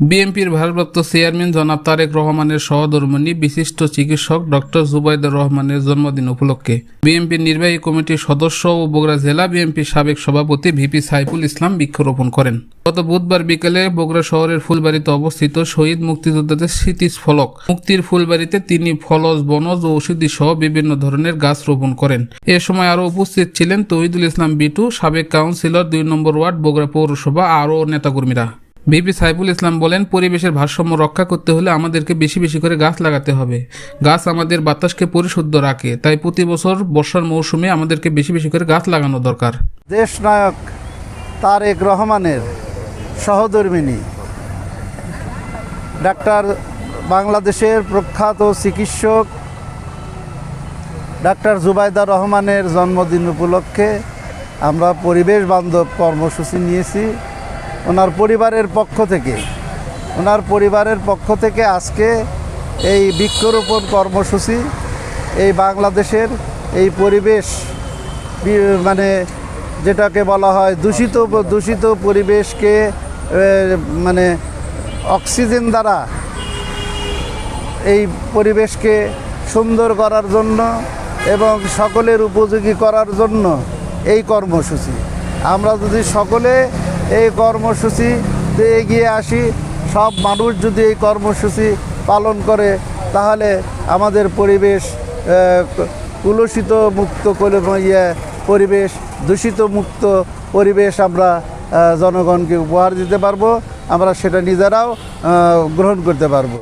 বিএনপির ভারপ্রাপ্ত চেয়ারম্যান জনাব তারেক রহমানের সহধর্মণী বিশিষ্ট চিকিৎসক ডক্টর জুবাইদুর রহমানের জন্মদিন উপলক্ষে। বিএনপির নির্বাহী কমিটির সদস্য ও বগুড়া জেলা বিএনপির সাবেক সভাপতি ভিপি সাইফুল ইসলাম বৃক্ষরোপণ করেন। গত বুধবার বিকেলে বগুড়া শহরের ফুলবাড়িতে অবস্থিত শহীদ মুক্তিযোদ্ধাদের স্মৃতিফলক মুক্তির ফুলবাড়িতে তিনি ফলজ বনজ ও ঔষধি সহ বিভিন্ন ধরনের গাছ রোপণ করেন। এ সময় আরও উপস্থিত ছিলেন তহিদুল ইসলাম বিটু, সাবেক কাউন্সিলর, দুই নম্বর ওয়ার্ড, বগুড়া পৌরসভা আরও নেতাকর্মীরা। ভিপি সাইফুল ইসলাম বলেন, পরিবেশের ভারসাম্য রক্ষা করতে হলে আমাদেরকে বেশি বেশি করে গাছ লাগাতে হবে। গাছ আমাদের বাতাসকে পরিশুদ্ধ রাখে, তাই প্রতি বছর বর্ষার মৌসুমে আমাদেরকে বেশি বেশি করে গাছ লাগানো দরকার। দেশনায়ক তারেক রহমানের সহধর্মিনী ডাক্তার বাংলাদেশের প্রখ্যাত চিকিৎসক ডাক্তার জুবাইদা রহমানের জন্মদিন উপলক্ষে আমরা পরিবেশ বান্ধব কর্মসূচি নিয়েছি। ওনার পরিবারের পক্ষ থেকে, ওনার পরিবারের পক্ষ থেকে আজকে এই বৃক্ষরোপণ কর্মসূচি, এই বাংলাদেশের এই পরিবেশ মানে যেটাকে বলা হয় দূষিত দূষিত পরিবেশকে মানে অক্সিজেন দ্বারা এই পরিবেশকে সুন্দর করার জন্য এবং সকলের উপযোগী করার জন্য এই কর্মসূচি। আমরা যদি সকলে এই কর্মসূচিতে এগিয়ে আসি। সব মানুষ যদি এই কর্মসূচি পালন করে, তাহলে আমাদের পরিবেশ কুলসিত মুক্ত ইয়ে পরিবেশ, দূষিত মুক্ত পরিবেশ আমরা জনগণকে উপহার দিতে পারব। আমরা সেটা নিজেরাও গ্রহণ করতে পারব।